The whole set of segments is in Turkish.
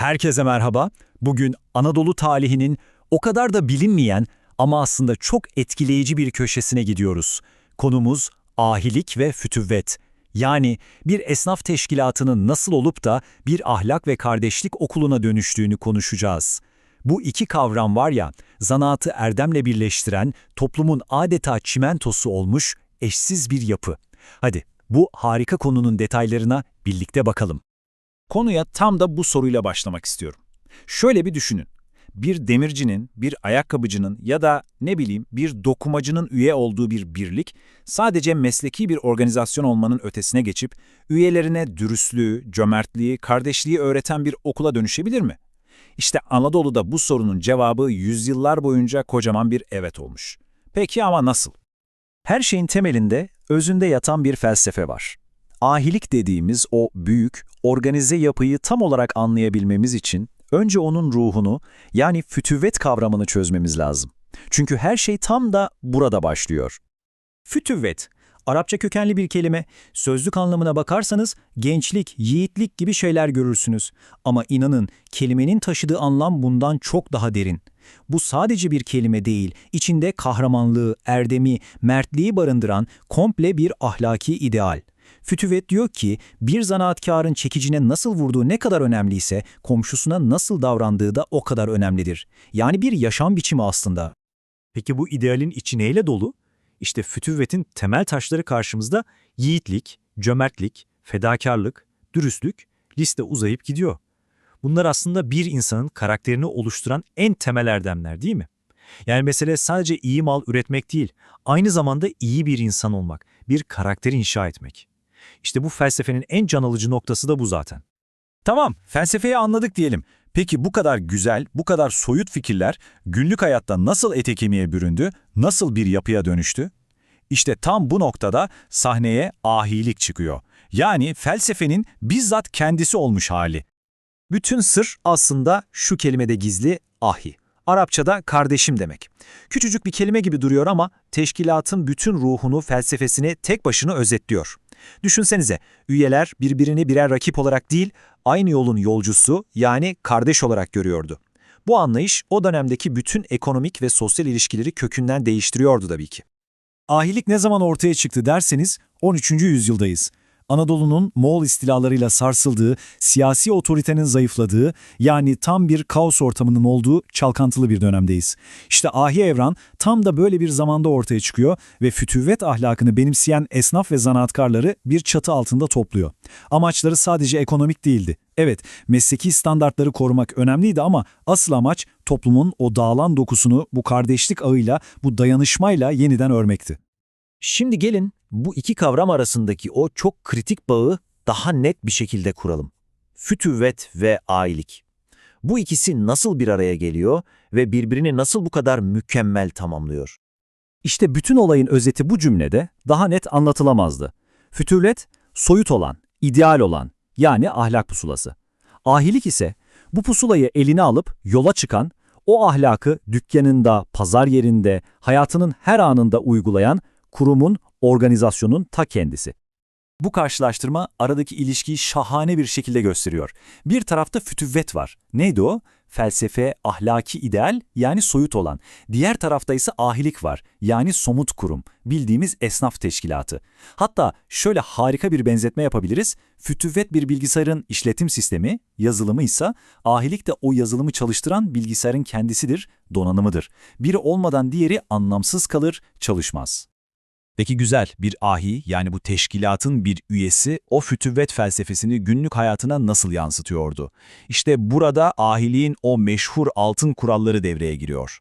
Herkese merhaba. Bugün Anadolu talihinin o kadar da bilinmeyen ama aslında çok etkileyici bir köşesine gidiyoruz. Konumuz ahilik ve fütüvvet. Yani bir esnaf teşkilatının nasıl olup da bir ahlak ve kardeşlik okuluna dönüştüğünü konuşacağız. Bu iki kavram var ya, zanaatı erdemle birleştiren, toplumun adeta çimentosu olmuş eşsiz bir yapı. Hadi bu harika konunun detaylarına birlikte bakalım. Konuya tam da bu soruyla başlamak istiyorum. Şöyle bir düşünün. Bir demircinin, bir ayakkabıcının ya da ne bileyim bir dokumacının üye olduğu bir birlik sadece mesleki bir organizasyon olmanın ötesine geçip üyelerine dürüstlüğü, cömertliği, kardeşliği öğreten bir okula dönüşebilir mi? İşte Anadolu'da bu sorunun cevabı yüzyıllar boyunca kocaman bir evet olmuş. Peki ama nasıl? Her şeyin temelinde, özünde yatan bir felsefe var. Ahilik dediğimiz o büyük, organize yapıyı tam olarak anlayabilmemiz için önce onun ruhunu yani fütüvvet kavramını çözmemiz lazım. Çünkü her şey tam da burada başlıyor. Fütüvvet, Arapça kökenli bir kelime. Sözlük anlamına bakarsanız gençlik, yiğitlik gibi şeyler görürsünüz. Ama inanın kelimenin taşıdığı anlam bundan çok daha derin. Bu sadece bir kelime değil, içinde kahramanlığı, erdemi, mertliği barındıran komple bir ahlaki ideal. Fütüvet diyor ki, bir zanaatkarın çekicine nasıl vurduğu ne kadar önemliyse, komşusuna nasıl davrandığı da o kadar önemlidir. Yani bir yaşam biçimi aslında. Peki bu idealin içi neyle dolu? İşte fütüvvetin temel taşları karşımızda yiğitlik, cömertlik, fedakarlık, dürüstlük, liste uzayıp gidiyor. Bunlar aslında bir insanın karakterini oluşturan en temel erdemler değil mi? Yani mesele sadece iyi mal üretmek değil, aynı zamanda iyi bir insan olmak, bir karakter inşa etmek. İşte bu felsefenin en can alıcı noktası da bu zaten. Tamam, felsefeyi anladık diyelim. Peki bu kadar güzel, bu kadar soyut fikirler günlük hayatta nasıl ete büründü, nasıl bir yapıya dönüştü? İşte tam bu noktada sahneye ahilik çıkıyor. Yani felsefenin bizzat kendisi olmuş hali. Bütün sır aslında şu kelimede gizli ahi. Arapçada kardeşim demek. Küçücük bir kelime gibi duruyor ama teşkilatın bütün ruhunu, felsefesini tek başına özetliyor. Düşünsenize, üyeler birbirini birer rakip olarak değil, aynı yolun yolcusu yani kardeş olarak görüyordu. Bu anlayış o dönemdeki bütün ekonomik ve sosyal ilişkileri kökünden değiştiriyordu tabii ki. Ahilik ne zaman ortaya çıktı derseniz 13. yüzyıldayız. Anadolu'nun Moğol istilalarıyla sarsıldığı, siyasi otoritenin zayıfladığı, yani tam bir kaos ortamının olduğu çalkantılı bir dönemdeyiz. İşte Ahi Evran tam da böyle bir zamanda ortaya çıkıyor ve fütüvvet ahlakını benimseyen esnaf ve zanaatkarları bir çatı altında topluyor. Amaçları sadece ekonomik değildi. Evet, mesleki standartları korumak önemliydi ama asıl amaç toplumun o dağılan dokusunu bu kardeşlik ağıyla, bu dayanışmayla yeniden örmekti. Şimdi gelin bu iki kavram arasındaki o çok kritik bağı daha net bir şekilde kuralım. Fütüvvet ve ailelik. Bu ikisi nasıl bir araya geliyor ve birbirini nasıl bu kadar mükemmel tamamlıyor? İşte bütün olayın özeti bu cümlede daha net anlatılamazdı. Fütüvvet, soyut olan, ideal olan, yani ahlak pusulası. Ahilik ise bu pusulayı eline alıp yola çıkan, o ahlakı dükkanında, pazar yerinde, hayatının her anında uygulayan kurumun, organizasyonun ta kendisi. Bu karşılaştırma aradaki ilişkiyi şahane bir şekilde gösteriyor. Bir tarafta fütüvvet var. Neydi o? Felsefe, ahlaki ideal yani soyut olan. Diğer tarafta ise ahilik var yani somut kurum, bildiğimiz esnaf teşkilatı. Hatta şöyle harika bir benzetme yapabiliriz. Fütüvvet bir bilgisayarın işletim sistemi, yazılımı ise ahilik de o yazılımı çalıştıran bilgisayarın kendisidir, donanımıdır. Biri olmadan diğeri anlamsız kalır, çalışmaz. Peki güzel, bir ahi yani bu teşkilatın bir üyesi o fütüvvet felsefesini günlük hayatına nasıl yansıtıyordu? İşte burada ahiliğin o meşhur altın kuralları devreye giriyor.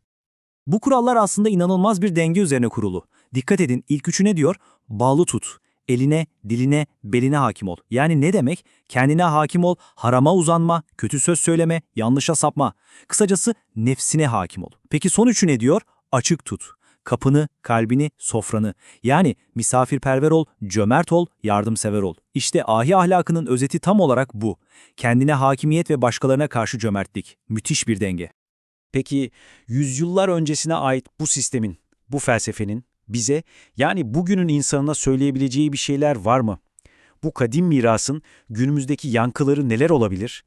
Bu kurallar aslında inanılmaz bir denge üzerine kurulu. Dikkat edin ilk üçü ne diyor? Bağlı tut. Eline, diline, beline hakim ol. Yani ne demek? Kendine hakim ol, harama uzanma, kötü söz söyleme, yanlışa sapma. Kısacası nefsine hakim ol. Peki son üçü ne diyor? Açık tut kapını, kalbini, sofranı. Yani misafirperver ol, cömert ol, yardımsever ol. İşte ahi ahlakının özeti tam olarak bu. Kendine hakimiyet ve başkalarına karşı cömertlik. Müthiş bir denge. Peki yüzyıllar öncesine ait bu sistemin, bu felsefenin bize yani bugünün insanına söyleyebileceği bir şeyler var mı? Bu kadim mirasın günümüzdeki yankıları neler olabilir?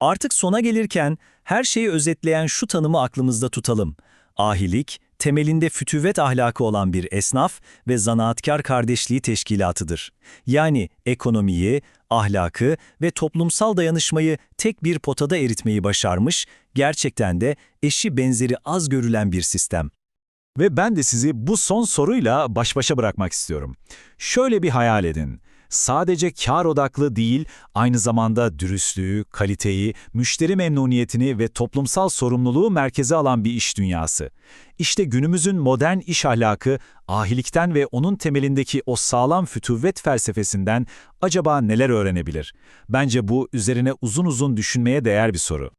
Artık sona gelirken her şeyi özetleyen şu tanımı aklımızda tutalım. Ahilik, temelinde fütüvet ahlakı olan bir esnaf ve zanaatkar kardeşliği teşkilatıdır. Yani ekonomiyi, ahlakı ve toplumsal dayanışmayı tek bir potada eritmeyi başarmış, gerçekten de eşi benzeri az görülen bir sistem. Ve ben de sizi bu son soruyla baş başa bırakmak istiyorum. Şöyle bir hayal edin. Sadece kar odaklı değil, aynı zamanda dürüstlüğü, kaliteyi, müşteri memnuniyetini ve toplumsal sorumluluğu merkeze alan bir iş dünyası. İşte günümüzün modern iş ahlakı, ahilikten ve onun temelindeki o sağlam fütüvvet felsefesinden acaba neler öğrenebilir? Bence bu üzerine uzun uzun düşünmeye değer bir soru.